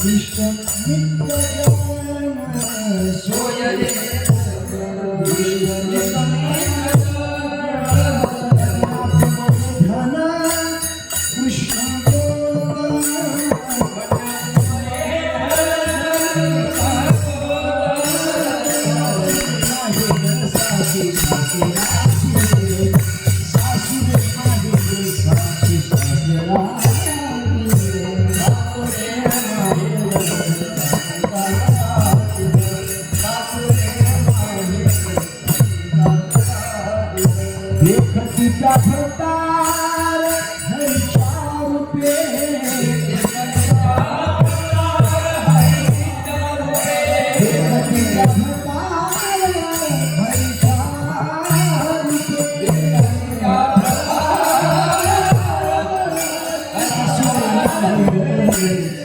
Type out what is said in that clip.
Krishna Nitya Meu canto da fruta Amen.